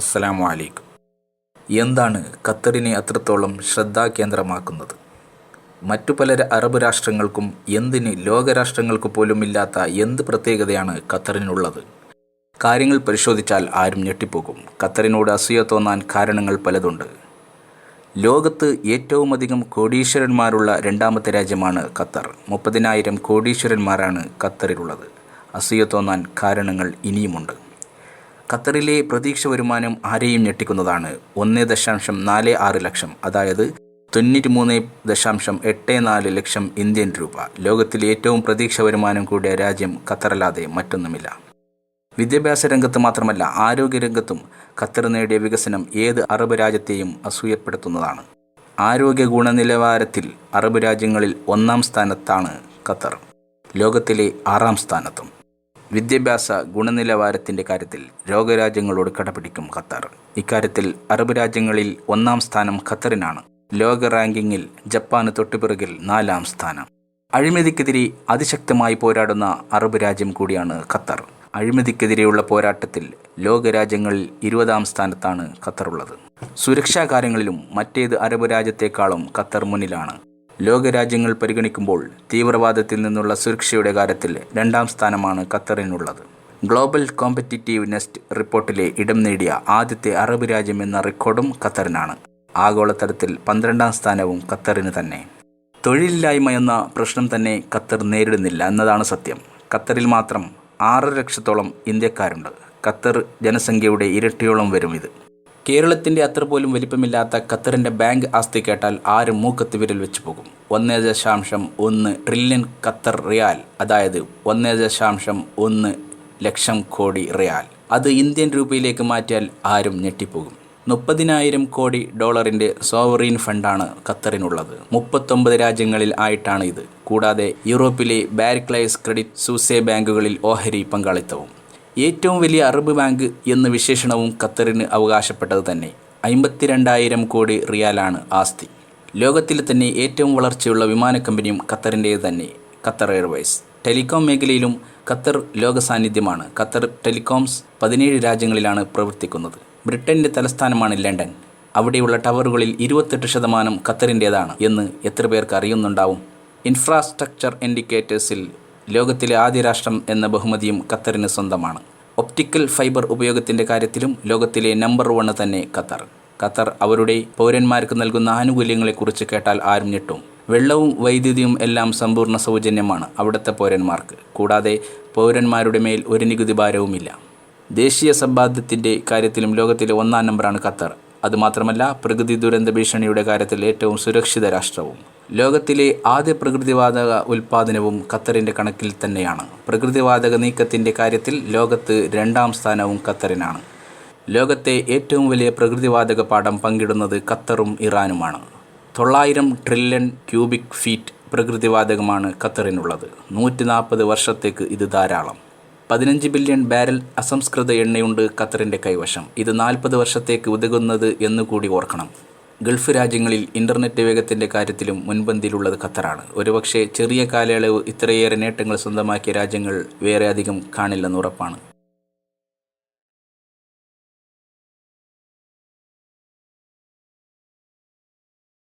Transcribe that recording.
അസ്സലാമു അലൈക്കും. എന്താണ് ഖത്തറിനെ അത്രത്തോളം ശ്രദ്ധാകേന്ദ്രമാക്കുന്നത്? മറ്റു പല അറബ് രാഷ്ട്രങ്ങൾക്കും എന്തിന് ലോകരാഷ്ട്രങ്ങൾക്ക് പോലും ഇല്ലാത്ത എന്ത് പ്രത്യേകതയാണ് ഖത്തറിനുള്ളത്? കാര്യങ്ങൾ പരിശോധിച്ചാൽ ആരും ഞെട്ടിപ്പോകും. ഖത്തറിനോട് അസൂയ തോന്നാൻ കാരണങ്ങൾ പലതുണ്ട്. ലോകത്ത് ഏറ്റവും അധികം കോടീശ്വരന്മാരുള്ള രണ്ടാമത്തെ രാജ്യമാണ് ഖത്തർ. മുപ്പതിനായിരം കോടീശ്വരന്മാരാണ് ഖത്തറിലുള്ളത്. അസൂയ തോന്നാൻ കാരണങ്ങൾ ഇനിയുമുണ്ട്. ഖത്തറിലെ പ്രതീക്ഷ വരുമാനം ആരെയും ഞെട്ടിക്കുന്നതാണ്. ഒന്ന് ദശാംശം നാല് ആറ് ലക്ഷം അതായത് തൊണ്ണൂറ്റി മൂന്ന് ദശാംശം എട്ട് നാല് ലക്ഷം ഇന്ത്യൻ രൂപ. ലോകത്തിലെ ഏറ്റവും പ്രതീക്ഷ വരുമാനം കൂടിയ രാജ്യം ഖത്തറല്ലാതെ മറ്റൊന്നുമില്ല. വിദ്യാഭ്യാസ രംഗത്ത് മാത്രമല്ല ആരോഗ്യരംഗത്തും ഖത്തർ നേടിയ വികസനം ഏത് അറബ് രാജ്യത്തെയും അസൂയപ്പെടുത്തുന്നതാണ്. ആരോഗ്യ ഗുണനിലവാരത്തിൽ അറബ് രാജ്യങ്ങളിൽ ഒന്നാം സ്ഥാനത്താണ് ഖത്തർ. ലോകത്തിലെ ആറാം സ്ഥാനത്തും. വിദ്യാഭ്യാസ ഗുണനിലവാരത്തിന്റെ കാര്യത്തിൽ ലോകരാജ്യങ്ങളോട് കടപിടിക്കും ഖത്തർ. ഇക്കാര്യത്തിൽ അറബ് രാജ്യങ്ങളിൽ ഒന്നാം സ്ഥാനം ഖത്തറിനാണ്. ലോക റാങ്കിങ്ങിൽ ജപ്പാന് തൊട്ടുപിറകിൽ നാലാം സ്ഥാനം. അഴിമതിക്കെതിരെ അതിശക്തമായി പോരാടുന്ന അറബ് രാജ്യം കൂടിയാണ് ഖത്തർ. അഴിമതിക്കെതിരെയുള്ള പോരാട്ടത്തിൽ ലോകരാജ്യങ്ങളിൽ ഇരുപതാം സ്ഥാനത്താണ് ഖത്തറുള്ളത്. സുരക്ഷാ കാര്യങ്ങളിലും മറ്റേത് അറബ് രാജ്യത്തെക്കാളും ഖത്തർ മുന്നിലാണ്. ലോകരാജ്യങ്ങൾ പരിഗണിക്കുമ്പോൾ തീവ്രവാദത്തിൽ നിന്നുള്ള സുരക്ഷയുടെ കാര്യത്തിൽ രണ്ടാം സ്ഥാനമാണ് ഖത്തറിനുള്ളത്. ഗ്ലോബൽ കോമ്പറ്റിറ്റീവ് നെസ്റ്റ് റിപ്പോർട്ടിലെ ഇടം നേടിയ ആദ്യത്തെ അറബ് രാജ്യം എന്ന റെക്കോർഡും ഖത്തറിനാണ്. ആഗോളതലത്തിൽ പന്ത്രണ്ടാം സ്ഥാനവും ഖത്തറിന് തന്നെ. തൊഴിലില്ലായ്മ എന്ന പ്രശ്നം തന്നെ ഖത്തർ നേരിടുന്നില്ല എന്നതാണ് സത്യം. ഖത്തറിൽ മാത്രം ആറര ലക്ഷത്തോളം ഇന്ത്യക്കാരുണ്ട്. ഖത്തർ ജനസംഖ്യയുടെ ഇരട്ടിയോളം വരും ഇത്. കേരളത്തിന്റെ അത്ര പോലും വലിപ്പമില്ലാത്ത ഖത്തറിന്റെ ബാങ്ക് ആസ്തി കേട്ടാൽ ആരും മൂക്കത്ത് വിരൽ വെച്ച് പോകും. ഒന്ന് ദശാംശം ഒന്ന് ട്രില്യൺ ഖത്തർ റിയാൽ അതായത് ഒന്ന് ദശാംശം ഒന്ന് ലക്ഷം കോടി റിയാൽ. അത് ഇന്ത്യൻ രൂപയിലേക്ക് മാറ്റിയാൽ ആരും ഞെട്ടിപ്പോകും. മുപ്പതിനായിരം കോടി ഡോളറിന്റെ സോവറീൻ ഫണ്ടാണ് ഖത്തറിനുള്ളത്. മുപ്പത്തൊമ്പത് രാജ്യങ്ങളിൽ ആയിട്ടാണ് ഇത്. കൂടാതെ യൂറോപ്പിലെ ബാരിക്ലൈസ് ക്രെഡിറ്റ് സൂസെ ബാങ്കുകളിൽ ഓഹരി പങ്കാളിത്തവും. ഏറ്റവും വലിയ അറബ് ബാങ്ക് എന്ന വിശേഷണവും ഖത്തറിന് അവകാശപ്പെട്ടത് തന്നെ അമ്പത്തിരണ്ടായിരം കോടി റിയാലാണ് ആസ്തി. ലോകത്തിലെ തന്നെ ഏറ്റവും വളർച്ചയുള്ള വിമാന കമ്പനിയും ഖത്തറിന്റേത് തന്നെ ഖത്തർ എയർവേസ് ടെലികോം മേഖലയിലും ഖത്തർ ലോക സാന്നിധ്യമാണ് ഖത്തർ ടെലികോംസ് പതിനേഴ് രാജ്യങ്ങളിലാണ് പ്രവർത്തിക്കുന്നത്. ബ്രിട്ടന്റെ തലസ്ഥാനമാണ് ലണ്ടൻ. അവിടെയുള്ള ടവറുകളിൽ ഇരുപത്തെട്ട് ശതമാനം ഖത്തറിന്റേതാണ് എന്ന് എത്ര പേർക്ക് അറിയുന്നുണ്ടാവും? ഇൻഫ്രാസ്ട്രക്ചർ ഇൻഡിക്കേറ്റേഴ്സിൽ ലോകത്തിലെ ആദ്യ രാഷ്ട്രം എന്ന ബഹുമതിയും ഖത്തറിന് സ്വന്തമാണ്. ഒപ്റ്റിക്കൽ ഫൈബർ ഉപയോഗത്തിന്റെ കാര്യത്തിലും ലോകത്തിലെ നമ്പർ വണ് തന്നെ ഖത്തർ. ഖത്തർ അവരുടെ പൗരന്മാർക്ക് നൽകുന്ന ആനുകൂല്യങ്ങളെക്കുറിച്ച് കേട്ടാൽ ആരും ഞെട്ടും. വെള്ളവും വൈദ്യുതിയും എല്ലാം സമ്പൂർണ സൗജന്യമാണ് അവിടുത്തെ പൗരന്മാർക്ക്. കൂടാതെ പൗരന്മാരുടെ മേൽ ഒരു നികുതി ഭാരവുമില്ല. ദേശീയ സമ്പാദ്യത്തിന്റെ കാര്യത്തിലും ലോകത്തിലെ ഒന്നാം നമ്പറാണ് ഖത്തർ. അതുമാത്രമല്ല പ്രകൃതി ദുരന്ത ഭീഷണിയുടെ കാര്യത്തിൽ ഏറ്റവും സുരക്ഷിത രാഷ്ട്രവും. ലോകത്തിലെ ആദ്യ പ്രകൃതിവാതക ഉൽപ്പാദനവും ഖത്തറിന്റെ കണക്കിൽ തന്നെയാണ്. പ്രകൃതിവാതക നീക്കത്തിന്റെ കാര്യത്തിൽ ലോകത്ത് രണ്ടാം സ്ഥാനവും ഖത്തറിനാണ്. ലോകത്തെ ഏറ്റവും വലിയ പ്രകൃതിവാതക പാഠം പങ്കിടുന്നത് ഖത്തറും ഇറാനുമാണ്. തൊള്ളായിരം ട്രില്യൺ ക്യൂബിക് ഫീറ്റ് പ്രകൃതിവാതകമാണ് ഖത്തറിനുള്ളത്. നൂറ്റി നാൽപ്പത് വർഷത്തേക്ക് ഇത് ധാരാളം. പതിനഞ്ച് ബില്യൺ ബാരൽ അസംസ്കൃത എണ്ണയുണ്ട് ഖത്തറിന്റെ കൈവശം. ഇത് നാൽപ്പത് വർഷത്തേക്ക് ഉതകുന്നത് എന്നുകൂടി ഓർക്കണം. ഗൾഫ് രാജ്യങ്ങളിൽ ഇന്റർനെറ്റ് വേഗത്തിന്റെ കാര്യത്തിലും മുൻപന്തിയിലുള്ളത് ഖത്തറാണ്. ഒരുപക്ഷെ ചെറിയ കാലയളവ് ഇത്രയേറെ നേട്ടങ്ങൾ സ്വന്തമാക്കിയ രാജ്യങ്ങൾ വേറെ അധികം കാണില്ലെന്ന് ഉറപ്പാണ്.